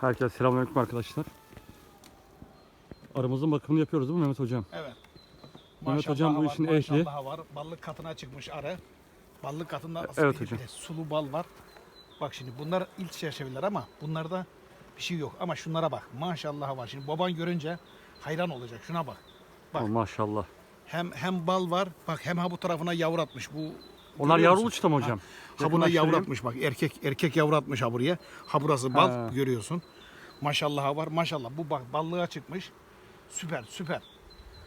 Herkese selamünaleyküm arkadaşlar. Aramızın bakımını yapıyoruz değil mi Mehmet Hocam? Evet. Mehmet hocam bu var, işin ehli. maşallahı var. Ballık katına çıkmış arı. Ballık katında Evet bir- hocam. de sulu bal var. Bak şimdi bunlar ilk çerçeveler ama bunlarda bir şey yok. Ama şunlara bak. Maşallah var. Şimdi baban görünce hayran olacak. Şuna bak. Bak. Maşallah. Hem hem bal var. Bak hem ha bu tarafına yavru atmış. Bu Onlar görüyor yavrulu musun? çıta mı hocam? Ha, buna yavru Yakınlaştırayım. atmış bak. Erkek erkek yavru atmış ha buraya. Ha burası bal Ha. görüyorsun. Maşallah var. Maşallah. Bu bak ballığa çıkmış. Süper süper.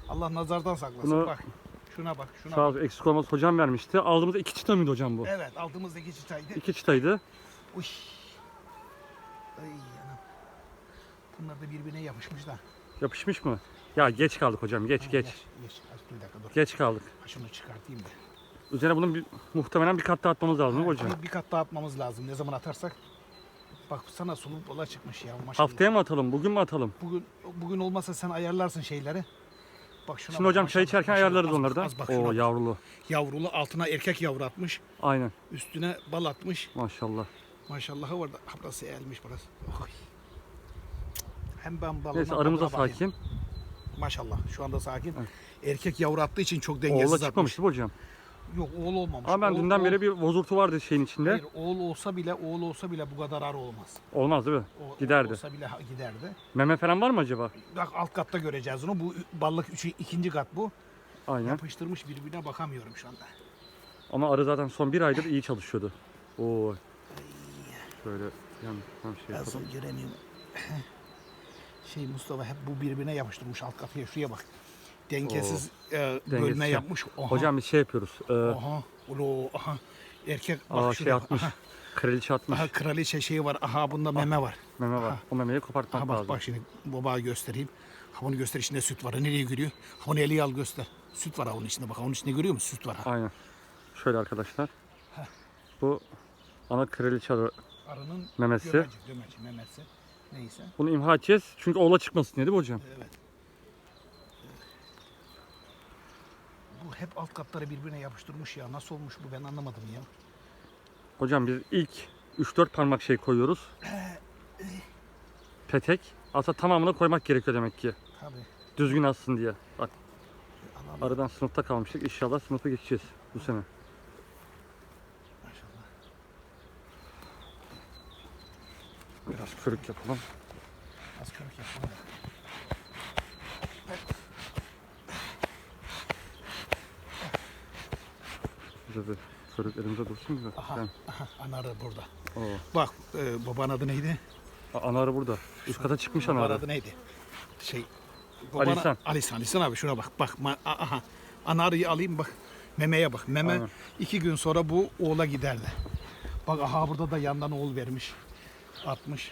Allah nazardan saklasın. Bunu- Bak. Şuna bak. Şuna Sağ bak. ol, eksik olmaz hocam vermişti. Aldığımızda iki çıta mıydı hocam bu? Evet aldığımızdaki çıtaydı. İki çıtaydı. Uy. Ay anam. Bunlar da birbirine yapışmış da. Yapışmış mı? Ya geç kaldık hocam geç geç. Geç. geç. Az bir dakika dur. Geç kaldık. Ha, Şunu çıkartayım da. Üzerine bunun bir, muhtemelen bir kat daha atmamız lazım hocam? Bir, bir kat daha atmamız lazım. Ne zaman atarsak. Bak sana sulu bola çıkmış ya maşallah. Haftaya mı atalım? Bugün mü atalım? Bugün bugün olmasa sen ayarlarsın şeyleri. Bak şuna Şimdi bak, hocam çay içerken ayarlarız Az onları da. Az bak Oo yavrulu. Yavrulu altına erkek yavru atmış. Aynen. Üstüne bal atmış. Maşallah. Maşallah var da ha, burası eğilmiş burası. Oy. Hem ben balına Neyse aramız da tadına bakayım. sakin. Maşallah şu anda sakin. Evet. Erkek yavru attığı için çok dengesiz Oğula atmış. çıkmamış değil mi hocam? Yok oğul olmamış. Ama ben Oğul- dünden oğul- beri bir bozultu vardı şeyin içinde. Hayır oğul olsa bile oğul olsa bile bu kadar arı olmaz. Olmaz değil mi? O, Giderdi. oğul olsa bile giderdi. Meme falan var mı acaba? Bak alt katta göreceğiz onu. Bu ballık üçü, ikinci kat bu. Aynen. Yapıştırmış birbirine bakamıyorum şu anda. Ama arı zaten son bir aydır iyi çalışıyordu. Oo. Şöyle yan, yan şey yapalım. sana göremiyorum. Şey Mustafa hep bu birbirine yapıştırmış alt kataya. Şuraya bak. Dengesiz e, bölme Dengesiz. yapmış. Oha. Hocam biz şey yapıyoruz. E, Aha. Ulo, aha. Erkek bak aa, şey atmış. Aha, Kraliçe atmış. aha kraliçe şeyi var. Aha bunda meme var. Meme var. aha. O memeyi kopartmak Aha bak lazım. bak şimdi babağı göstereyim. Ha bunu göster içinde süt var. Nereye giriyor? Ha bunu eli al göster. Süt var ha onun içinde bak. ha Onun içinde görüyor musun? Süt var ha. Aynen. Şöyle arkadaşlar. Bu ana kraliçe arı. Arının Memesi. gömeci, gömeci, memesi. Neyse. Bunu imha edeceğiz. Çünkü oğla çıkmasın mi hocam? Evet. Bu hep alt katları birbirine yapıştırmış ya. Nasıl olmuş bu ben anlamadım ya. Hocam biz ilk 3-4 parmak şey koyuyoruz. Petek. Aslında tamamını koymak gerekiyor demek ki. Tabii. Düzgün atsın diye. Bak Alalım. aradan sınıfta kalmıştık. İnşallah sınıfa geçeceğiz bu sene. Maşallah. Biraz körük yapalım. Az körük yapalım. Da. Bize bir körük elimize dursun bir. Aha, aha ana arı burada. oo. Bak e, babanın adı neydi? A- Ana arı burada. Üst kata çıkmış Babanın arı. adı neydi? Şey. Ali İhsan. Ali İhsan. Ali İhsan abi şuna bak. Bak ma- aha. Ana arıyı alayım bak. Memeye bak. Meme Aynen. iki gün sonra bu oğula giderdi. Bak aha burada da yandan oğul vermiş. Atmış.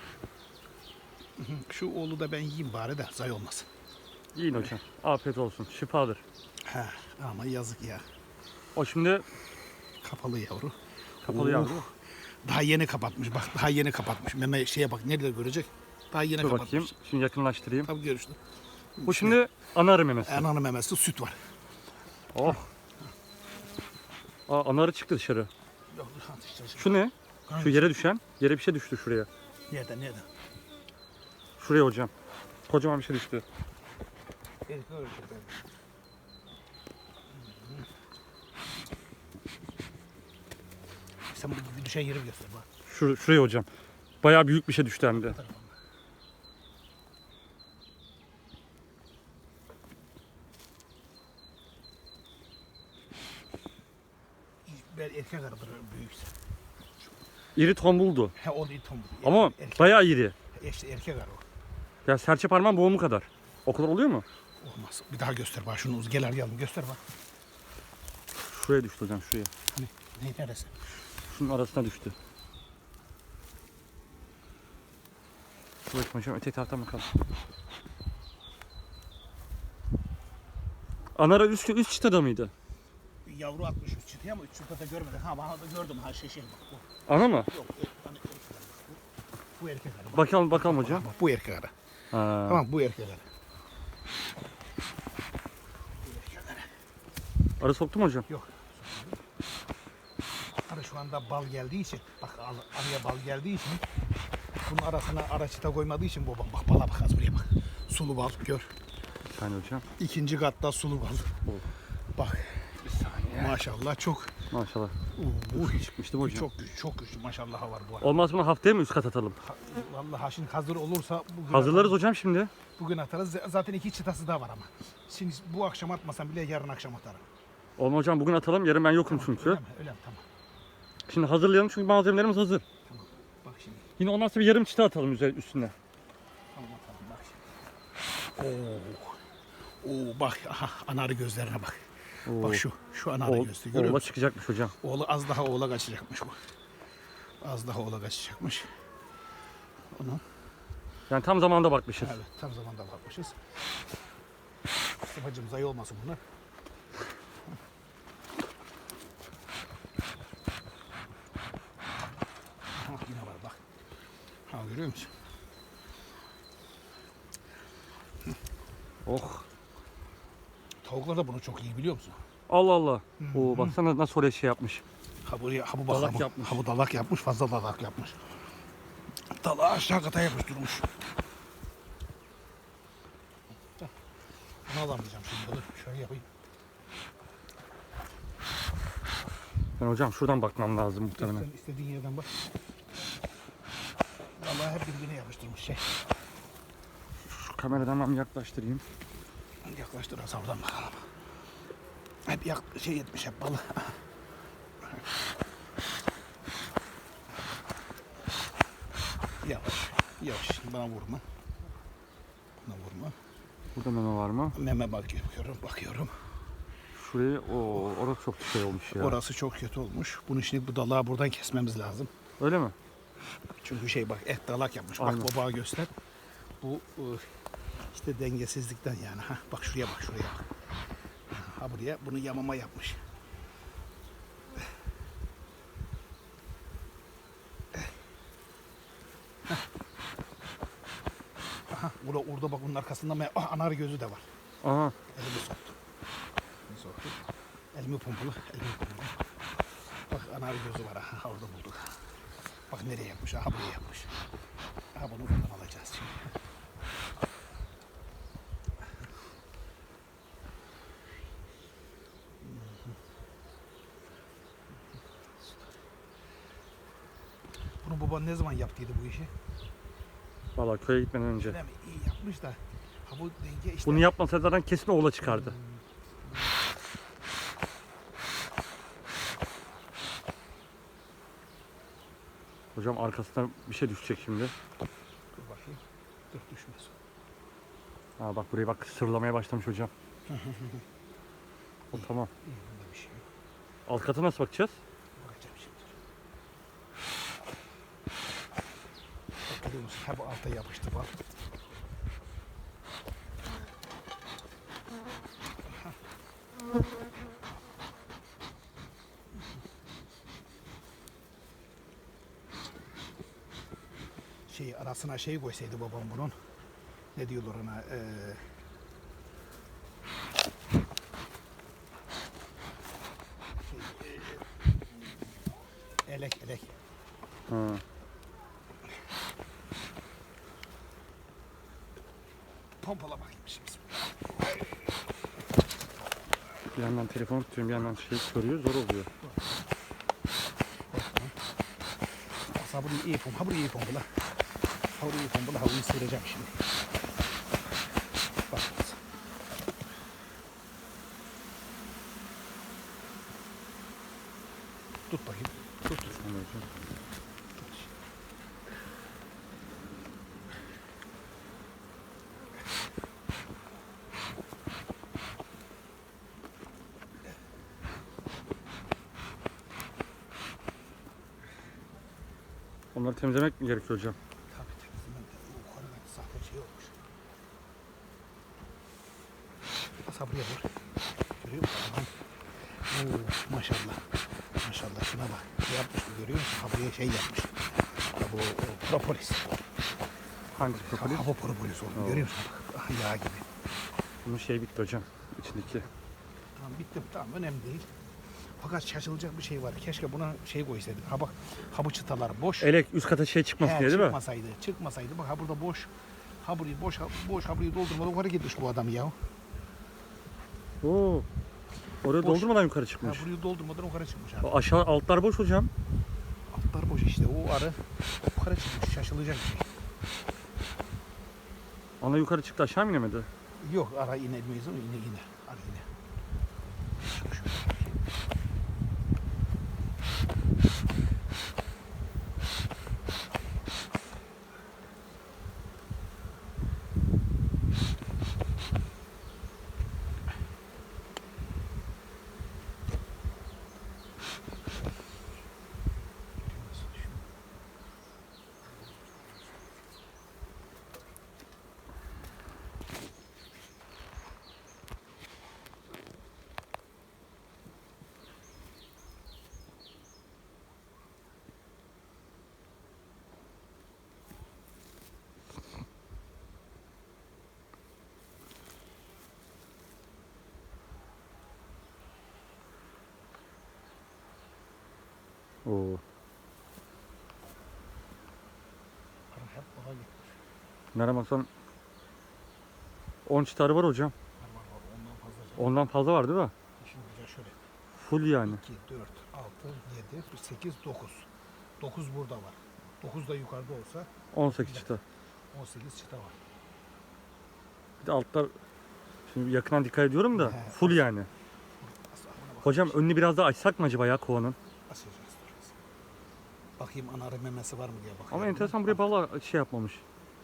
Şu oğlu da ben yiyeyim bari de zay olmasın. Yiyin hocam. Afiyet olsun. Şifadır. Ha, ama yazık ya. O şimdi Kapalı yavru. kapalı Oo. yavru. Daha yeni kapatmış. Bak daha yeni kapatmış. Meme şeye bak nerede görecek? Daha yeni Dur kapatmış. bakayım. Şimdi yakınlaştırayım. Tabii görüştü. Bu şimdi ana arı memesi. Ananın memesi süt var. Oh. Aa, ana arı çıktı dışarı. Yok, dur, atıştıracağım. Şu ne? Şu yere düşen. Yere bir şey düştü şuraya. Nerede nerede? Şuraya hocam. Kocaman bir şey düştü. Herif öyle şey böyle. Sen bu düşen yeri göster bak. Şur şuraya hocam. Bayağı büyük bir şey düştü hem de. Ben erkek arıdır büyükse. İri tombuldu. He o değil tombul. Ama erkek, bayağı iri. işte erkek arı o. Ya serçe parmağın boğumu kadar. O kadar oluyor mu? Olmaz. Bir daha göster bak şunu gel arayalım göster bak. Şuraya düştü hocam şuraya. Hani ne neresi? Şunun arasına düştü. Bakayım hocam öteki taraftan bakalım. Anara üst, üst çıtada mıydı? Yavru atmış üç çıtaya ama üç çıtada görmedim. Ha bana da gördüm ha şey şey bak bu. Ana mı? Yok hani. Bu, bu erkek arı. Bak, Bakalım bakalım hocam. bak, bu erkek arı. Ha. Tamam. Bu erkek arı. Arı soktu mu hocam? Yok. Arı şu anda bal geldiği için bak arıya bal geldiği için Bunun arasına araçta koymadığı için babam bak bala bak az buraya bak. Sulu bal gör. Bir saniye hocam. İkinci katta sulu bal. Oh. Bak Bir saniye. maşallah çok. Maşallah. Uh, Çıkmıştı mı hocam? çok güçlü, çok güçlü maşallah var bu arada. Olmaz mı haftaya mı üst kat atalım? Ha- Vallahi şimdi hazır olursa bugün Hazırlarız atarız. hocam şimdi. Bugün atarız. Zaten iki çıtası daha var ama. Şimdi bu akşam atmasam bile yarın akşam atarım. Olma hocam bugün atalım. Yarın ben yokum çünkü. Öyle mi? Öyle mi? Tamam. Şimdi hazırlayalım çünkü malzemelerimiz hazır. Tamam. Bak şimdi. Yine olmazsa bir yarım çıta atalım üzerine üstüne. Tamam atalım bak şimdi. Oo. Oo bak aha anarı gözlerine bak. Oo. Bak şu şu anarı Oğul, gözü görüyor musun? çıkacakmış hocam. Oğlu az daha oğla kaçacakmış bu. Az daha oğla kaçacakmış. Onu Yani tam zamanda bakmışız. evet tam zamanda bakmışız. Mustafa'cığım zayı olmasın bunlar. Ha, yine var bak. Ha görüyor musun? Oh. Tavuklar da bunu çok iyi biliyor musun? Allah Allah. Oo baksana nasıl oraya şey yapmış. Ha buraya ha bu bak, Dalak ha bu, yapmış. Ha bu dalak yapmış fazla dalak yapmış. Dalağı aşağı kata yapıştırmış. Bunu alamayacağım şimdi dur şöyle yapayım. Ben hocam şuradan bakmam lazım muhtemelen. İstediğin yerden bak. Vallahi hep birbirine yapıştırmış şey. Şu kameradan ben yaklaştırayım. Yaklaştır oradan bakalım. Hep yak şey etmiş hep balı. Yavaş, yavaş. Bana vurma. Bana vurma. Burada meme var mı? Meme bakıyorum, bakıyorum. Şurayı o orası çok şey olmuş ya. Orası çok kötü olmuş. Bunu şimdi bu dalağı buradan kesmemiz lazım. Öyle mi? Çünkü şey bak et dalak yapmış. Aynen. Bak babağı göster. Bu ıı, işte dengesizlikten yani. Ha, bak şuraya bak şuraya bak. Ha buraya bunu yamama yapmış. Aha, burada, orada bak bunun arkasında me- ah, anar gözü de var. Aha. Elimi soktum. Elimi soktum. Elimi pompalı, elimi pompalı. Bak anar gözü var ha, orada bulduk. Bak nereye yapmış, aha buraya yapmış. Ha bunu buradan alacağız şimdi. Bunu baban ne zaman yaptıydı bu işi? Valla köye gitmeden önce. Mi? İyi yapmış da. Ha bu denge işte. Bunu yapmasa zaten kesin oğla çıkardı. Hocam arkasından bir şey düşecek şimdi. Dur bakayım. Dur düşmez. Ha bak burayı bak sırlamaya başlamış hocam. o tamam. İyi bunda bir şey yok. Alt kata nasıl bakacağız? Bakacağım şimdi. Bak görüyor musun? Ha bu alta yapıştı bak. Arasına şey koysaydı babam bunun. Ne diyorlar ona? Ee, şey, ee, elek elek. Ha. Pompala bakayım şimdi. Bir yandan telefonu tutuyorum bir yandan şey soruyor zor oluyor. Burayı iyi pompa, burayı iyi pompala. Ha burayı iyi pompala, ha burayı sıyıracağım şimdi. Bak. Tut bakayım. Tut. Hocam. Onları temizlemek mi gerekiyor hocam? Asa buraya vur. Görüyor musun? Oo, maşallah. Maşallah şuna bak. Ne yapmış bu görüyor musun? Ha buraya şey yapmış. Ha bu o, propolis. Hangi Ha, propolis? hava propolis oldu. Görüyor musun? Bak, ah, yağ gibi. Bunun şey bitti hocam. içindeki. Tamam bitti. Tamam önemli değil. Fakat şaşılacak bir şey var. Keşke buna şey koysaydık. Ha bak ha bu çıtalar boş. Elek üst kata şey çıkmasın He, diye değil mi? çıkmasaydı, çıkmasaydı. Bak ha burada boş. Ha burayı boş, boş ha burayı doldurmadan yukarı gitmiş bu adam ya. Oo. Oraya Boş. doldurmadan yukarı Ha çıkmış. burayı doldurmadan yukarı çıkmış abi. O Aşağı altlar boş hocam. Altlar boş işte. O arı yukarı çıkmış. Şaşılacak. Ana yukarı çıktı aşağı mı inemedi? Yok ara inemeyiz ama yine yine. Ara yine. Şu, şu. Oo. Merhaba sen 10 çıtarı var hocam. Ondan fazla. Ondan fazla var değil mi? Şimdi güzel şöyle. Full yani. 2, 4, 6, 7, 8, 9. 9 burada var. 9 da yukarıda olsa 18 çıta. 18 çıta var. Bir de altlar şimdi yakından dikkat ediyorum da He. full yani. Hocam önünü biraz daha açsak mı acaba ya kovanın? Bakayım anarı memesi var mı diye bakıyorum. Ama enteresan buraya balığa şey yapmamış.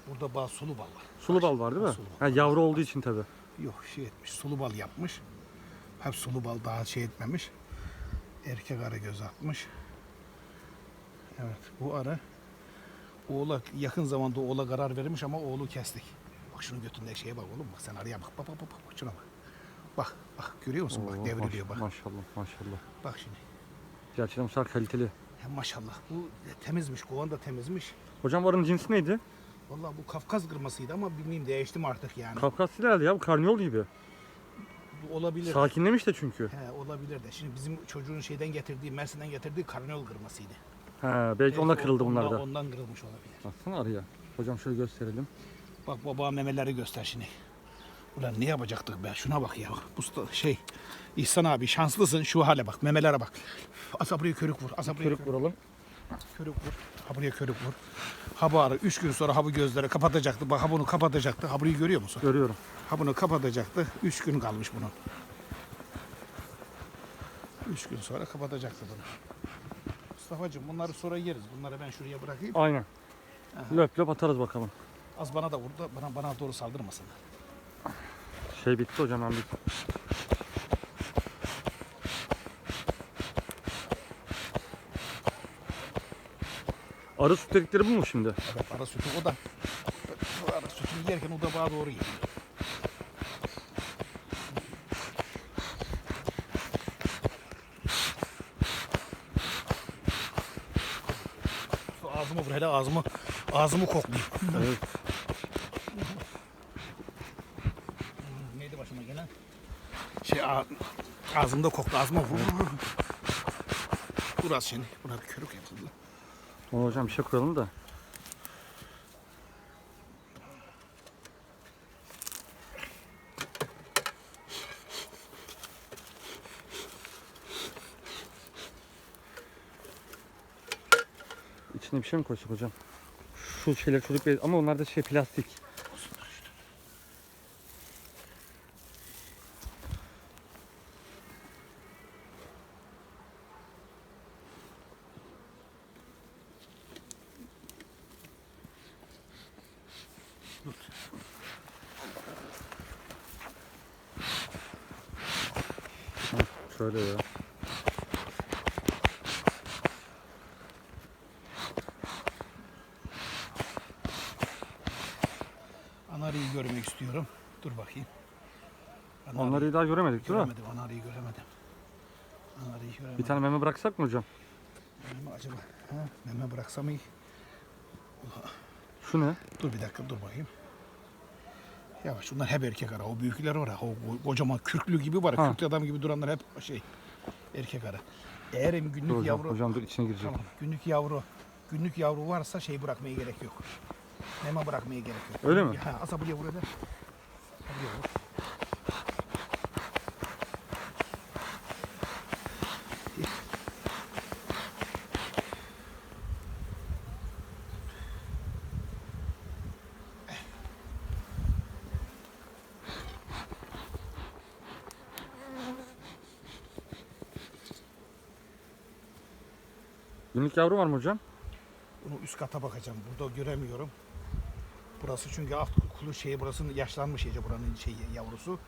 Burada bal, sulu bal var. Sulu bal var değil mi? Sulu bal. Ha, yavru olduğu için tabi. Yok şey etmiş, sulu bal yapmış. Hep sulu bal daha şey etmemiş. Erkek arı göz atmış. Evet bu arı oğula yakın zamanda oğula karar vermiş ama oğlu kestik. Bak şunun götünde şeye bak oğlum bak sen arıya bak bak bak bak, bak şuna bak. Bak bak görüyor musun bak Oo, devriliyor maş- bak. Maşallah maşallah. Bak şimdi. Gerçekten bu sefer kaliteli. Maşallah bu temizmiş kovan da temizmiş. Hocam bu arının cinsi neydi? Vallahi bu Kafkas kırmasıydı ama bilmiyorum değiştim artık yani. Kafkas herhalde ya bu karniyol gibi. Bu olabilir. Sakinlemiş de çünkü. He olabilir de. Şimdi bizim çocuğun şeyden getirdiği, Mersin'den getirdiği karnıyol kırmasıydı. Ha, belki onda kırıldı ondan, bunlar da. Ondan kırılmış olabilir. Baksana arıya. Hocam şöyle gösterelim. Bak baba memeleri göster şimdi. Ulan ne yapacaktık be? Şuna bak ya. Bu sta- şey İhsan abi şanslısın şu hale bak. Memelere bak. Asa buraya körük vur. Asa buraya körük, Körük vuralım. körük vur. Ha buraya körük vur. Ha bu arı 3 gün sonra ha bu gözleri kapatacaktı. Bak ha bunu kapatacaktı. Ha burayı görüyor musun? Görüyorum. Ha bunu kapatacaktı. 3 gün kalmış bunun. 3 gün sonra kapatacaktı bunu. Mustafa'cığım bunları sonra yeriz. Bunları ben şuraya bırakayım. Aynen. Löp löp atarız bakalım. Az bana da vur da bana, bana doğru saldırmasın. Şey bitti hocam ben bitti. Arı süt dedikleri bu mu şimdi? Evet ara sütü o da. Ara sütünü yerken o da bana doğru. Şu Ağzımı vur hele ağzımı ağzımı koklayayım. Evet. Neydi başıma gelen? Şey ağ- ağzımda koktu ağzıma vur. Burası şimdi. Buna bir körük yapıldı. Ona hocam bir şey koyalım da. İçine bir şey mi koysak hocam? Şu şeyler çocuk ama onlar da şey plastik. Hah, Şöyle ya. Anarıyı görmek istiyorum. Dur bakayım. Anarıyı Onları daha göremedik değil mi? göremedim. Anarıyı göremedim. Anarıyı göremedim. Bir tane meme bıraksak mı hocam? Meme acaba? Ha, meme bıraksam iyi. Şu ne? Dur bir dakika dur bakayım. Yavaş bunlar hep erkek ara. O büyükler var ya. O kocaman kürklü gibi var. ya, Ha. Kürklü adam gibi duranlar hep şey. Erkek arı. Eğer günlük Dur hocam, yavru hocam dur içine girecek. Tamam. Günlük yavru. Günlük yavru varsa şey bırakmaya gerek yok. Mema bırakmaya gerek yok. Öyle mi? Ha, asa buraya vur hele. Buraya vur. Günlük yavru var mı hocam? Bunu üst kata bakacağım. Burada göremiyorum. Burası çünkü alt kulu şeyi burası yaşlanmış iyice buranın şeyi yavrusu.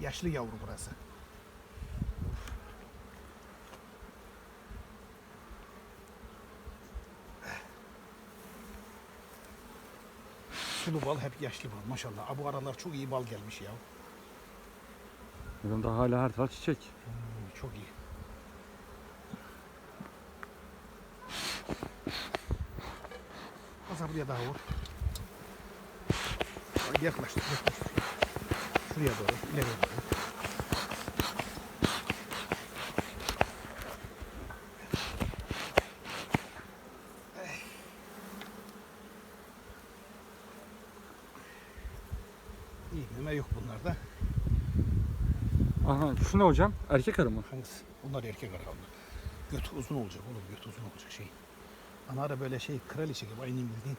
Yaşlı yavru burası. Sulu bal hep yaşlı bal maşallah. Ha, Bu aralar çok iyi bal gelmiş ya. Hocam da hala her taraf çiçek. Hmm, Çok iyi. Az buraya daha vur. Yaklaştır, yaklaştır. Şuraya doğru, ileriye doğru. İyi, meme yok bunlarda. Aha şu ne hocam? Erkek arı mı? Hangisi? Bunlar erkek arı onlar. Götü uzun olacak oğlum, götü uzun olacak şey. Ana ara böyle şey kraliçe gibi, aynı bildiğin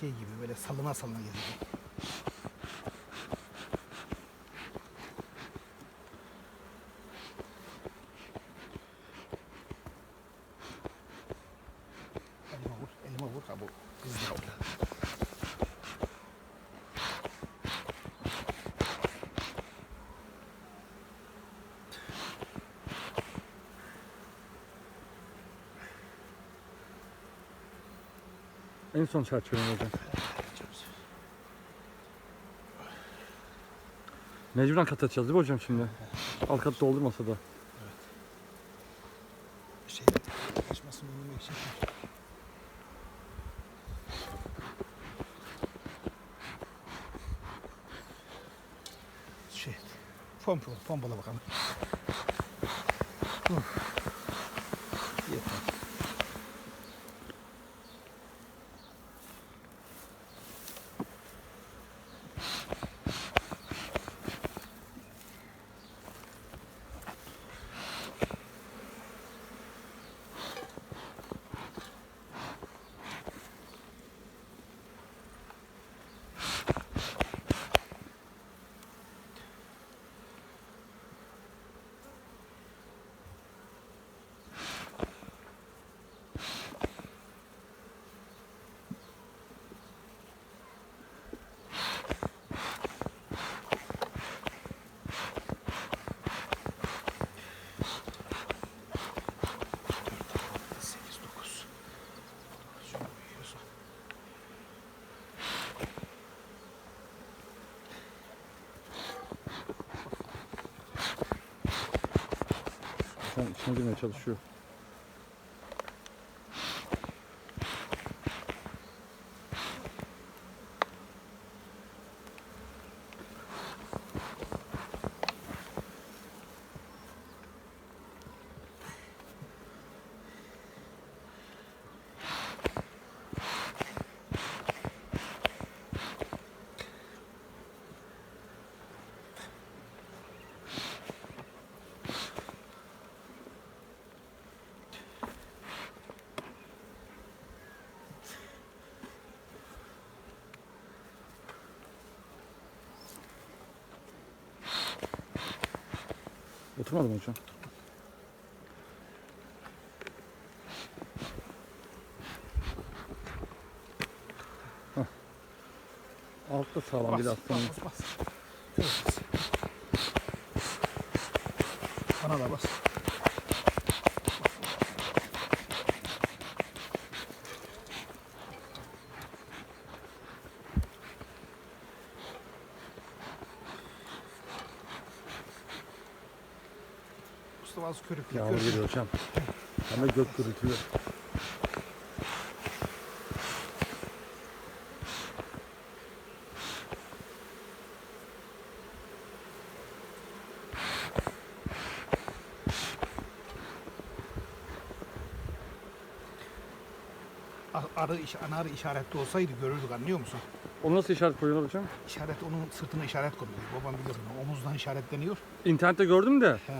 şey gibi böyle salına salına gezecek. Elime vur, elime vur. Ha bu kız da orada. En son çerçeve hocam. Mecburen kat açacağız değil mi hocam şimdi? Alt kat doldurmasa da. Şey, kaçmasın önüme şey. Şey, pompala, pompala bakalım. Şu an içine girmeye çalışıyor. Oturmadı mı hocam? Altta sağlam bir Bas, aslında. bas, bas, bas. Bana da bas. az körük. Yağmur geliyor hocam. Hem gök gürültülü. Ah, arı, ana arı işaretli olsaydı görürdük anlıyor musun? Onu nasıl işaret koyuyorlar hocam? İşaret onun sırtına işaret koyuyor. Babam biliyor bunu. Omuzdan işaretleniyor. İnternette gördüm de. He.